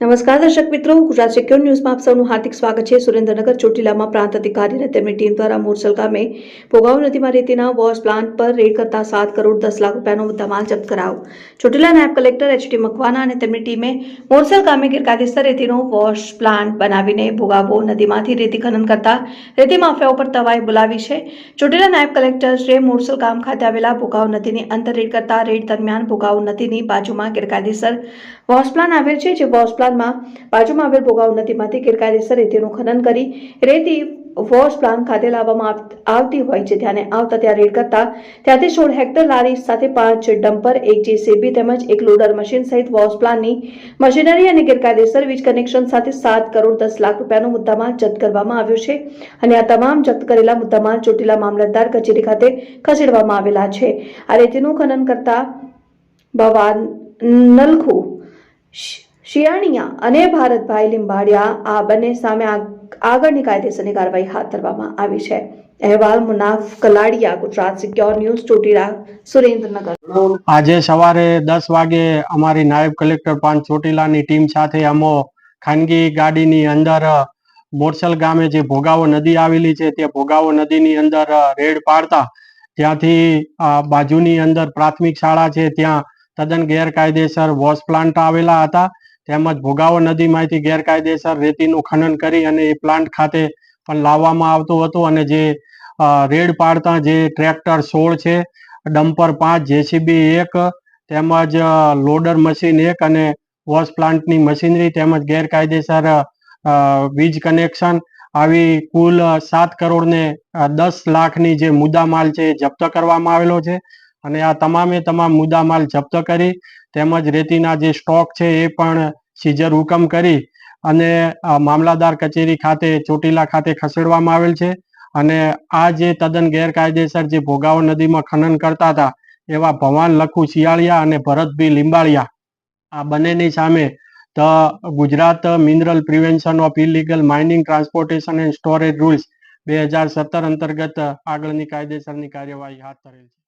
નમસ્કાર, દર્શક મિત્રો. ગુજરાત સિક્યોર ન્યૂઝમાં આપ સૌનું હાર્દિક સ્વાગત છે. સુરેન્દ્રનગર, ચોટીલામાં પ્રાંત અધિકારી અને તેમની ટીમ દ્વારા મોરસલ ગામે ભોગાવ નદીમાં રેતીના વોશ પ્લાન્ટ પર રેડ કરતા સાત કરોડ દસ લાખ રૂપિયાનો મુદ્દામાલ જપ્ત કરાયો. ચોટીલા નાયબ કલેક્ટર એચડી મકવાના અને તેમની ટીમે મોરસલ ગામે ગેરકાયદેસર રેતીનો વોશ પ્લાન્ટ બનાવીને ભોગાવો નદીમાંથી રેતી ખનન કરતા રેતી માફિયાઓ પર તવાઈ બોલાવી છે. ચોટીલા નાયબ કલેક્ટર શ્રી મોરસલ ગામ ખાતે આવેલા ભોગાવ નદીની અંતર રેડ કરતા રેડ દરમિયાન ભોગાવ નદીની બાજુમાં ગેરકાયદેસર વોશ પ્લાન આવેલ છે, જે વોશ પ્લાનમાં બાજુમાં આવેલ ભોગાવ નદીમાંથી ગેરકાયદેસર રેતીનું ખનન કરી રેતી વોશ પ્લાન્ટ ખાતે લાવવામાં આવતી હોય છે. ત્યાંને આવતા ત્યાં રેડ કરતા ત્યાંથી સોળ હેક્ટર લારી સાથે પાંચ ડમ્પર, એક જેસીબી તેમજ એક લોડર મશીન સહિત વોશ પ્લાન્ટની મશીનરી અને ગેરકાયદેસર વીજ કનેક્શન સાથે સાત કરોડ દસ લાખ રૂપિયાનો મુદ્દામાલ જપ્ત કરવામાં આવ્યો છે અને આ તમામ જપ્ત કરેલા મુદ્દામાલ ચોટીલા મામલતદાર કચેરી ખાતે ખસેડવામાં આવેલા છે. આ રેતીનું ખનન કરતા ભવાન, નલખુ શિ- શિયાળિયા અને ભારતભાઈ લીંબાડિયા આ બંને સામે આગ- આગળની કાયદેસરની કાર્યવાહી હાથ ધરવામાં આવી છે. અહેવાલ મુનાફ કલાડિયા, ગુજરાત સિક્યોર ન્યૂઝ, ચોટીલા, સુરેન્દ્રનગર. આજે સવારે દસ વાગે અમારી નાયબ કલેક્ટર પાંચ ચોટીલાની ટીમ સાથે અમો ખાનગી ગાડીની અંદર મોરસલ ગામે જે ભોગાવો નદી આવેલી છે તે ભોગાવો નદીની અંદર રેડ પાડતા. ત્યાંથી બાજુની અંદર પ્રાથમિક શાળા છે, ત્યાં તદ્દન ગેરકાયદેસર વોશ પ્લાન્ટ આવેલા હતા. તેમજ ભોગાવો નદીમાંથી ગેરકાયદેસર રેતીનું ખનન કરી અને એ પ્લાન્ટ ખાતે પણ લાવવામાં આવતું હતું અને જે રેડ પાડતા જે ટ્રેક્ટર સોળ છે, ડમ્પર પાંચ, જેસીબી એક, તેમજ લોડર મશીન એક અને વોશ પ્લાન્ટની મશીનરી તેમજ ગેરકાયદેસર વીજ કનેક્શન. આવી કુલ સાત કરોડ ને દસ લાખની જે મુદ્દામાલ છે એ જપ્ત કરવામાં આવેલો છે. અને આ તમામે તમામ મુદ્દામાલ જપ્ત કરી તેમજ રેતીના જે સ્ટોક છે એ પણ સીઝર હુકમ કરી અને મામલાદાર કચેરી ખાતે ચોટીલા ખાતે ખસેડવામાં આવેલ છે. અને આ જે તદ્દન ગેરકાયદેસર જે ભોગાવો નદીમાં ખનન કરતા હતા એવા ભવાન લખુ શિયાળિયા અને ભરતભી લીંબાળિયા આ બંનેની સામે the Gujarat mineral prevention of illegal mining transportation and storage rules બે હજાર સત્તર અંતર્ગત આગળની કાયદેસરની કાર્યવાહી હાથ ધરેલ છે.